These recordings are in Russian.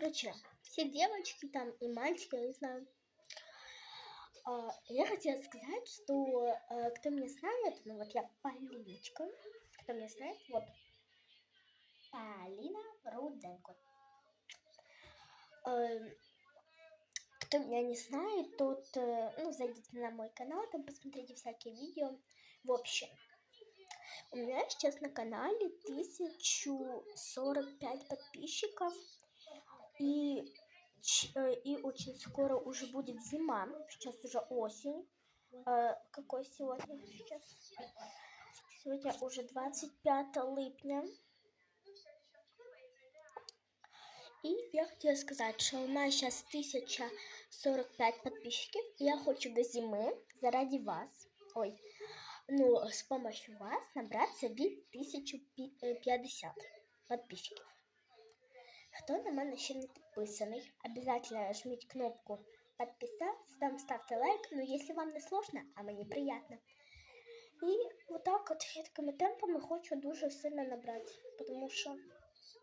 Короче, все девочки там и мальчики, я не знаю. А, Я хотела сказать, что э, кто меня знает, ну вот я Полиночка, кто меня знает, вот Полина Руденко. Эм, Кто меня не знает, тот, э, ну, зайдите на мой канал, там посмотрите всякие видео. В общем, у меня сейчас на канале 1045 подписчиков. И, ч- э, и очень скоро уже будет зима. Сейчас уже осень. Э, Какой сегодня сейчас? Сегодня уже 25 липня. І я хотіла сказати, що у нас зараз 1045 підписчиків. І я хочу до зими заради вас. Ой, ну, з помощью вас набратися від 1050 підписчиків. Хто на мене ще не підписаний, обязательно жміть кнопку підписатися, там ставте лайк, ну якщо вам не сложно, а мені приємно. І отак от я такими темпами хочу дуже сильно набрати, тому що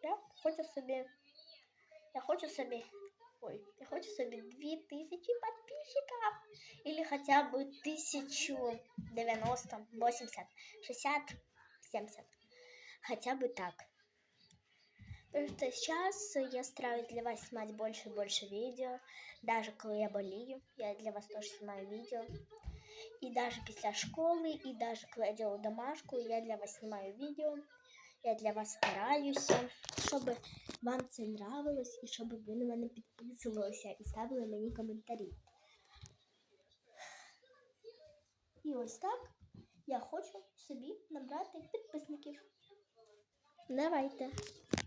я хочу собі я хочу собі. Ой, я хочу собі 2000 подписчиков. Или хотя бы 1090, 80, 60, 70. Хотя бы так. Потому что сейчас я стараюсь для вас снимать больше и больше видео. Даже когда я болею, я для вас тоже снимаю видео. И даже после школы, и даже когда я делаю домашку, я для вас снимаю видео. Я для вас стараюсь, щоб вам це нравилось і щоб ви на мене підписувалися і ставили мені коментарі. І ось так я хочу собі набрати підписників. Давайте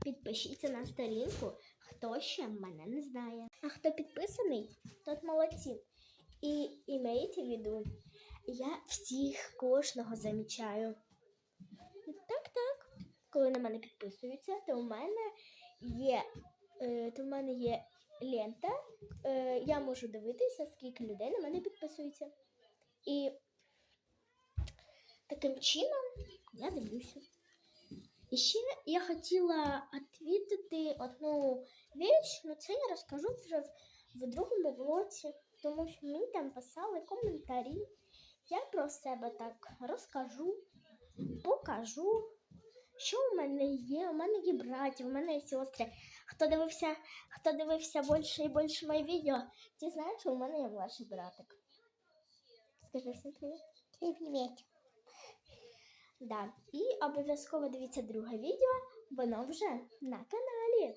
підпишіться на сторінку, хто ще мене не знає. А хто підписаний, тот молодці. І імейте в виду, я всіх кожного замічаю. Так, так. Коли на мене підписуються, то у мене є, е, то в мене є лента. Е, я можу дивитися, скільки людей на мене підписується. І таким чином я дивлюся. І ще я хотіла відвідати одну річ, але це я розкажу вже в, в другому влоці, тому що мені там писали коментарі. Я про себе так розкажу, покажу що у мене є? У мене є браті, у мене є сестри. Хто дивився, хто дивився більше і більше моє відео, ті знають, що у мене є младший братик. Скажи всім привіт. Привіт. Да. І обов'язково дивіться друге відео, воно вже на каналі.